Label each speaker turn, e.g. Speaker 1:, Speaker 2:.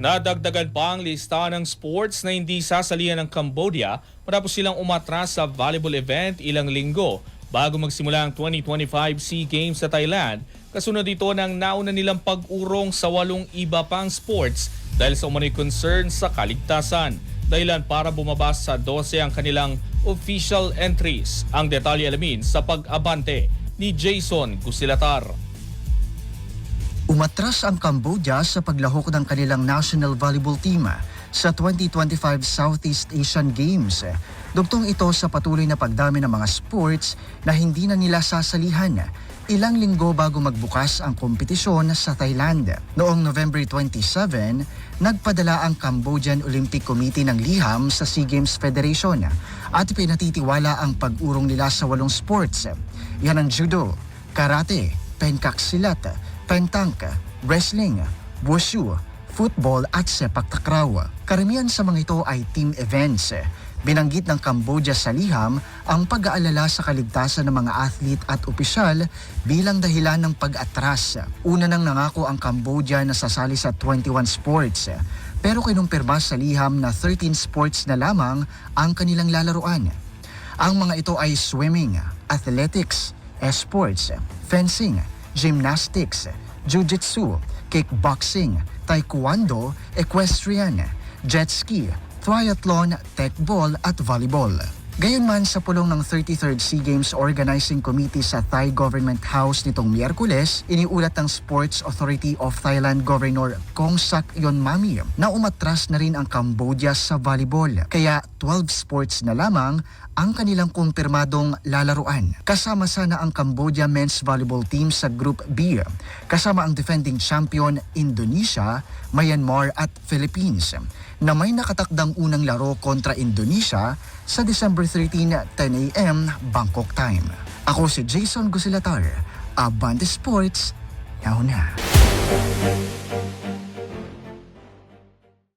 Speaker 1: Nadagdagan pa ang lista ng sports na hindi sasalihan ng Cambodia matapos silang umatras sa volleyball event ilang linggo bago magsimula ang 2025 SEA Games sa Thailand. Kasunod ito ng nauna nilang pag-urong sa walong iba pang sports dahil sa umano'y concern sa kaligtasan. Dahilan para bumaba sa 12 ang kanilang official entries. Ang detalye alamin sa pag-abante ni Jason Gusilatar.
Speaker 2: Umatras ang Cambodia sa paglahok ng kanilang national volleyball team sa 2025 Southeast Asian Games. Dugtong ito sa patuloy na pagdami ng mga sports na hindi na nila sasalihan ilang linggo bago magbukas ang kompetisyon sa Thailand. Noong November 27, nagpadala ang Cambodian Olympic Committee ng liham sa SEA Games Federation at pinatitiwala ang pag-urong nila sa walong sports. Yan ang judo, karate, pencaksilat, pentangk, wrestling, wushu, football at sepak takraw. Karamihan sa mga ito ay team events. Binanggit ng Cambodia sa liham ang pag-aalala sa kaligtasan ng mga athlete at opisyal bilang dahilan ng pag-atras. Una nang nangako ang Cambodia na sasali sa 21 sports. Pero kinumpirma sa liham na 13 sports na lamang ang kanilang lalaruan. Ang mga ito ay swimming, athletics, esports, fencing, gymnastics, jiu-jitsu, kickboxing, taekwondo, equestrian, jet ski, triathlon, techball at volleyball. Gayunman sa pulong ng 33rd SEA Games Organizing Committee sa Thai Government House nitong Miyerkules, iniulat ng Sports Authority of Thailand Governor Kongsak Yonmami na umatras na rin ang Cambodia sa volleyball. Kaya 12 sports na lamang ang kanilang kumpirmadong lalaruan. Kasama sana ang Cambodia men's volleyball team sa Group B. Kasama ang defending champion Indonesia, Myanmar at Philippines na may nakatakdang unang laro kontra Indonesia sa December 13, 10 a.m. Bangkok time. Ako si Jason Gusilatar, Abante Sports, now na.